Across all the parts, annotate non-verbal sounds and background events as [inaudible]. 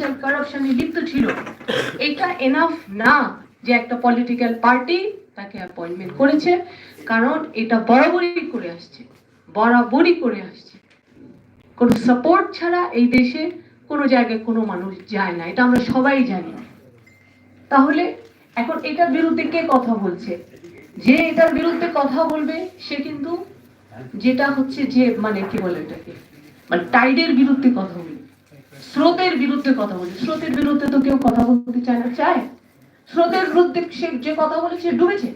Judicial কারাপশনে লিপ্ত ছিল। এটা এনাফ না যে একটা পলিটিক্যাল পার্টি তাকে অ্যাপয়েন্টমেন্ট করেছে, কারণ এটা বরাবরই করে আসছে, বরাবরই করে আসছে। কোনো সাপোর্ট ছাড়া এই দেশে কোনো জায়গায় কোনো মানুষ যায় না, এটা আমরা সবাই জানি। তাহলে এখন এটার বিরুদ্ধে কে কথা বলছে? যে এটার বিরুদ্ধে কথা বলবে, সে কিন্তু যেটা হচ্ছে যে মানে কি বলে এটাকে? মানে টাইডের বিরুদ্ধে কথা বলবে। স্রোতের বিরুদ্ধে কথা বলবে স্রোতের বিরুদ্ধে তো কেউ কথা বলতে চায় না চায়। স্রোতের বিরুদ্ধে সে যে কথা বলে সে ডুবেছে।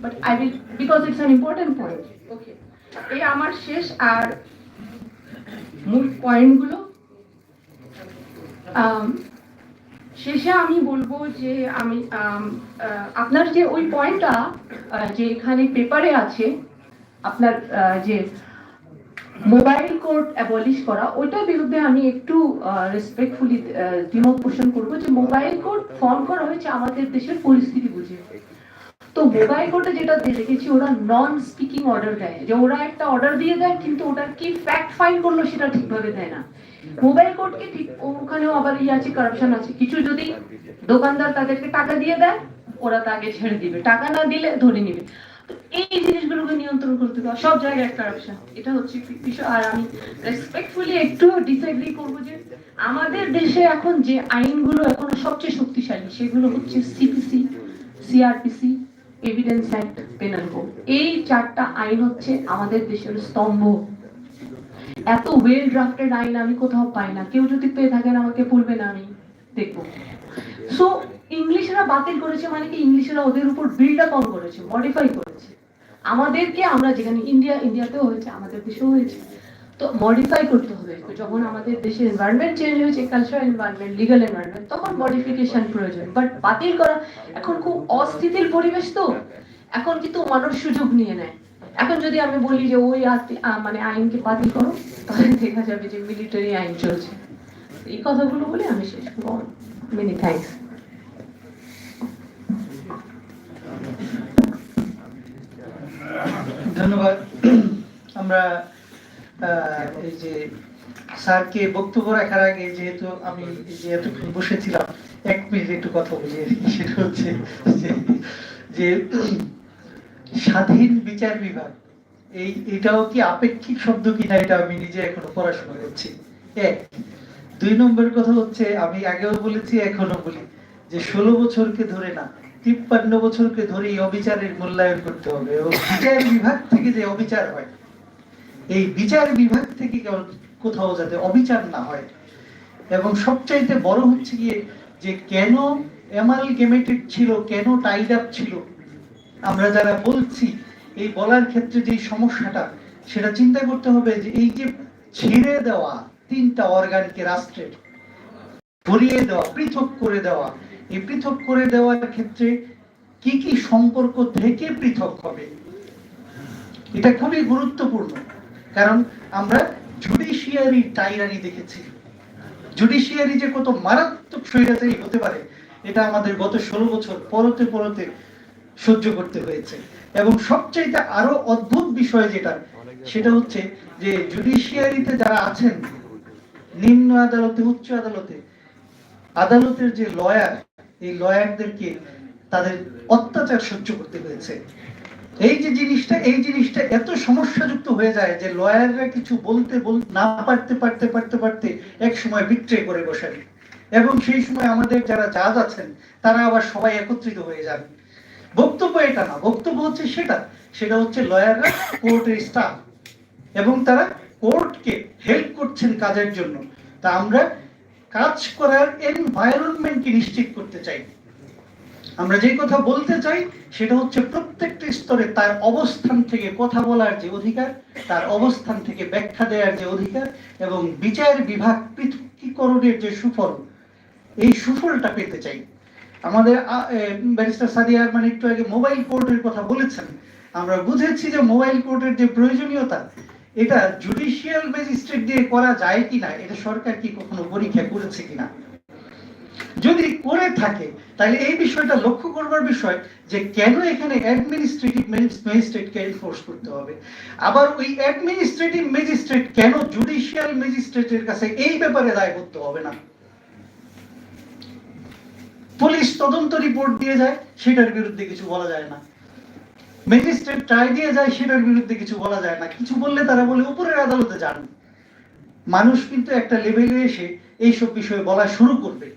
But I will because it's an important point okay এই আমার শেষ আর মূল পয়েন্টগুলো আম, শেষে আমি বলব যে আমি আহ, আপনার যে ওই পয়েন্টটা যে এখানে পেপারে আছে আপনার যে মোবাইল কোড অ্যাবলিশ করা, ওইটার বিরুদ্ধে আমি একটু রেসপেক্টফুলি দ্বিমত পোষণ করব যে মোবাইল কোড ফর্ম করা হয়েছে আমাদের দেশের পরিস্থিতি বুঝে। তো মোবাইল কোডে যেটা দেখেছি, ওরা নন স্পিকিং অর্ডার দেয়। যে ওরা একটা অর্ডার দিয়ে দেয়, কিন্তু ওটা কি ফ্যাক্ট ফাইন করল সেটা ঠিকভাবে দেয় না। মোবাইল কোডকে ঠিক ওখানেও আবার ইয়ে আছে কারাপশন আছে। কিছু যদি দোকানদার তাদেরকে টাকা দিয়ে দেয়, ওরা তাকে ছেড়ে দিবে। টাকা না দিলে ধরে নিবে। এই জিনিসগুলোকে নিয়ন্ত্রণ করতে সব জায়গায় কারাপশন এটা হচ্ছে বিষয়। আর আমি রেসপেক্টফুলি একটু ডিসএগ্রি করব যে আমাদের দেশে এখন যে আইনগুলো এখন সবচেয়ে শক্তিশালী, সেগুলো হচ্ছে CPC CrPC evidence act penal code এই চারটা আইন হচ্ছে আমাদের দেশের স্তম্ভ। এত ওয়েল ড্রাফটেড আইন আমি কোথাও পাই না। কেউ যদি পেয়ে থাকেন আমাকে বলবেন আমি দেখব। বাতিল করেছে মানে কি ইংলিশরা ওদের উপর বিল্ড আপ করেছে মডিফাই করেছে। আমাদেরকে আমরা যেখানে ইন্ডিয়া ইন্ডিয়াতেও হয়েছে, আমাদের দেশেও হয়েছে। তো মডিফাই করতে হবে। যখন আমাদের দেশের এনভায়রনমেন্ট চেঞ্জ হয়েছে কালচারাল এনভায়রনমেন্ট লিগাল এনভায়রনমেন্ট তখন মডিফিকেশন প্রয়োজন। বাট বাতিল করা এখন খুব অস্থিতির পরিবেশ তো। এখন কিন্তু মানুষ সুযোগ নিয়ে নেয়। এখন যদি আমি বলি যে ওই মানে আইনকে বাতিল করো, তাহলে দেখা যাবে যে মিলিটারি আইন চলছে। এই কথাগুলো বলে আমি শেষ করব। মেনি থ্যাংকস ধন্যবাদ। আমরা এই যে স্যারকে বক্তব্য রাখার আগে যেহেতু আমি যে এতক্ষণ বসেছিলাম, এক মিনিট একটু কথা সেটা হচ্ছে যে- স্বাধীন বিচার বিভাগ, এই, এটাও কি আপেক্ষিক শব্দ কিনা এটা আমি নিজে এখনও পড়াশোনা করছি। এক, দুই নম্বর কথা হচ্ছে, আমি আগেও বলেছি, এখনও বলি যে ষোলো বছরকে ধরে না তিপ্পান্ন বছরকে ধরে অবিচারের মূল্যায়ন করতে হবে। এবং বিচার বিভাগ থেকে যে অবিচার হয়, এই বিচার বিভাগ থেকে কোথাও যাতে অবিচার না হয়। এবং সবচাইতে বড় হচ্ছে গিয়ে যে কেন এমালগেমেটেড ছিল, কেন টাইড আপ ছিল, আমরা যারা বলছি, এই বলার ক্ষেত্রে যে সমস্যাটা, সেটা চিন্তা করতে হবে যে এই যে ছেড়ে দেওয়া তিনটা অর্গানকে রাষ্ট্রের, ভরিয়ে দেওয়া, পৃথক করে দেওয়া পৃথক করে দেওয়ার ক্ষেত্রে কি কি সম্পর্ক থেকে পৃথক হবে? এটা খুবই গুরুত্বপূর্ণ। কারণ আমরা জুডিশিয়ারি টাইরানি দেখেছি। জুডিশিয়ারি যে কত মারাত্মক স্বৈরাচারী হতে পারে, এটা আমাদের গত ষোলো বছর পরতে পরতে সহ্য করতে হয়েছে। এবং সবচাইতে আরও অদ্ভুত বিষয় যেটা, সেটা হচ্ছে যে জুডিশিয়ারিতে যারা আছেন, নিম্ন আদালতে, উচ্চ আদালতে, আদালতের যে লয়ার এই লয়ারদেরকে তাদের অত্যাচার সহ্য করতে হয়েছে। এই যে জিনিসটা, এই জিনিসটা এত সমস্যাযুক্ত হয়ে যায় যে লয়াররা কিছু বলতে বল, না পারতে পারতে পারতে পারতে এক সময় বিট্রে করে বসেন। এবং সেই সময় আমাদের যারা জাজ আছেন, তারা আবার সবাই একত্রিত হয়ে যান। বক্তব্য এটা না, বক্তব্য হচ্ছে সেটা। সেটা হচ্ছে লয়াররা কোর্টের স্টাফ এবং তারা কোর্টকে হেল্প করছেন কাজের জন্য। তা আমরা কাজ করার এনভায়রনমেন্টকে নিশ্চিত করতে চাই। আমরা যে কথা বলতে চাই, সেটা হচ্ছে প্রত্যেকটা স্তরে তার অবস্থান থেকে কথা বলার যে অধিকার, তার অবস্থান থেকে ব্যাখ্যা দেওয়ার যে অধিকার এবং বিচার বিভাগ পৃথকীকরণের যে সুফল, এই সুফলটা পেতে চাই। আমাদের ব্যারিস্টার সাদিয়ার মানে একটু আগে মোবাইল কোর্টের কথা বলেছেন। আমরা বুঝেছি যে মোবাইল কোর্টের যে প্রয়োজনীয়তা এটা জুডিশিয়াল ম্যাজিস্ট্রেট দিয়ে করা যায় কিনা, এটা সরকার কি কখনো পরীক্ষা করেছে কিনা? যদি করে থাকে, তাহলে এই বিষয়টা লক্ষ্য করবার বিষয় যে কেন এখানে অ্যাডমিনিস্ট্রেটিভ ম্যাজিস্ট্রেটকে এনফোর্স করতে হবে? আবার ওই অ্যাডমিনিস্ট্রেটিভ ম্যাজিস্ট্রেট কেন জুডিশিয়াল ম্যাজিস্ট্রেটের কাছে এই ব্যাপারে দায় করতে হবে না? পুলিশ তদন্ত রিপোর্ট দিয়ে যায়, সেটার বিরুদ্ধে কিছু বলা যায় না। ম্যাজিস্ট্রেট ট্রাই দিয়ে যায়, সেটার বিরুদ্ধে কিছু বলা যায় না। কিছু বললে তারা বলে, উপরের আদালতে যান। মানুষ কিন্তু একটা লেভেলে এসে এইসব বিষয়ে বলা শুরু করবে।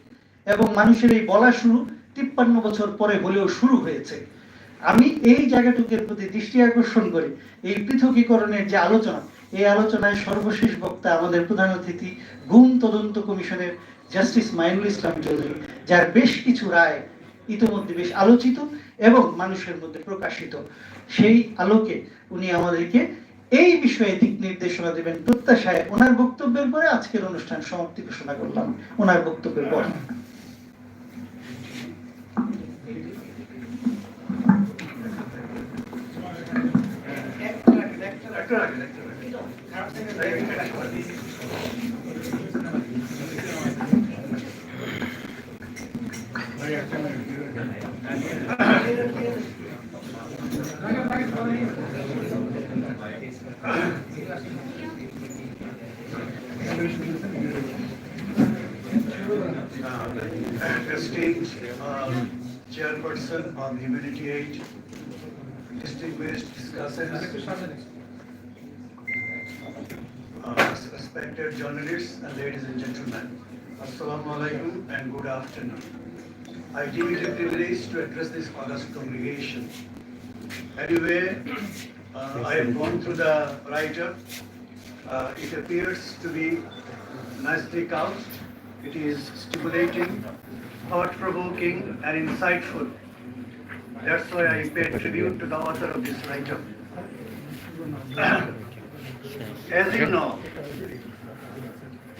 এবং মানুষের এই বলা শুরু তিপ্পান্ন বছর পরে হলেও শুরু হয়েছে। আমি এই জায়গাটুকের প্রতি দৃষ্টি আকর্ষণ করে এই পৃথকীকরণের যে আলোচনা, এই আলোচনায় সর্বশেষ বক্তা আমাদের প্রধান অতিথি গুম তদন্ত কমিশনের জাস্টিস মাইনুল ইসলাম চৌধুরী, যার বেশ কিছু রায় ইতিমধ্যে বেশ আলোচিত এবং মানুষের মধ্যে প্রকাশিত। সেই আলোকে উনি আমাদেরকে এই বিষয়ে দিক নির্দেশনা দেবেন। প্রত্যাশায় ওনার বক্তব্যের পরে আজকের অনুষ্ঠান সমাপ্তি ঘোষণা করলাম। ওনার বক্তব্যের পর। Esteemed uh, chairperson of Humanity Aid, distinguished discussants, uh, respected journalists and ladies and gentlemen, Assalamu alaikum and good afternoon. I deem it a privilege to address this august congregation. Anyway, uh, I have gone through the write-up. Uh, It appears to be nicely couched. It is stimulating, thought-provoking, and insightful. That's why I pay tribute to the author of this write-up. [coughs] As you know,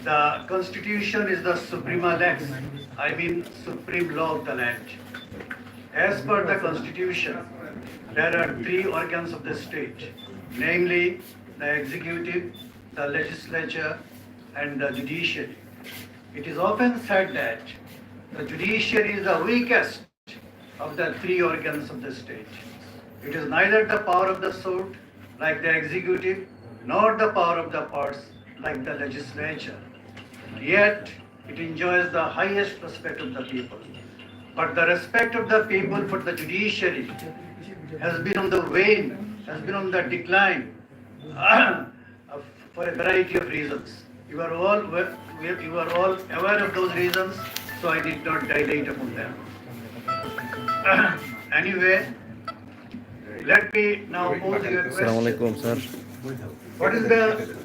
the Constitution is the suprema lex, I mean supreme law of the land. As per the Constitution, there are three organs of the state, namely the executive, the legislature, and the judiciary. It is often said that the judiciary is the weakest of the three organs of the state. It is neither the power of the sword, like the executive, nor the power of the purse, like the legislature. Yet, it enjoys the highest respect of the people. But the respect of the people for the judiciary has been on the wane, has been on the decline [clears throat] for a variety of reasons. You are all you are all aware of those reasons, so I did not dilate upon them. [clears throat] anyway, let me now pose your question. What is the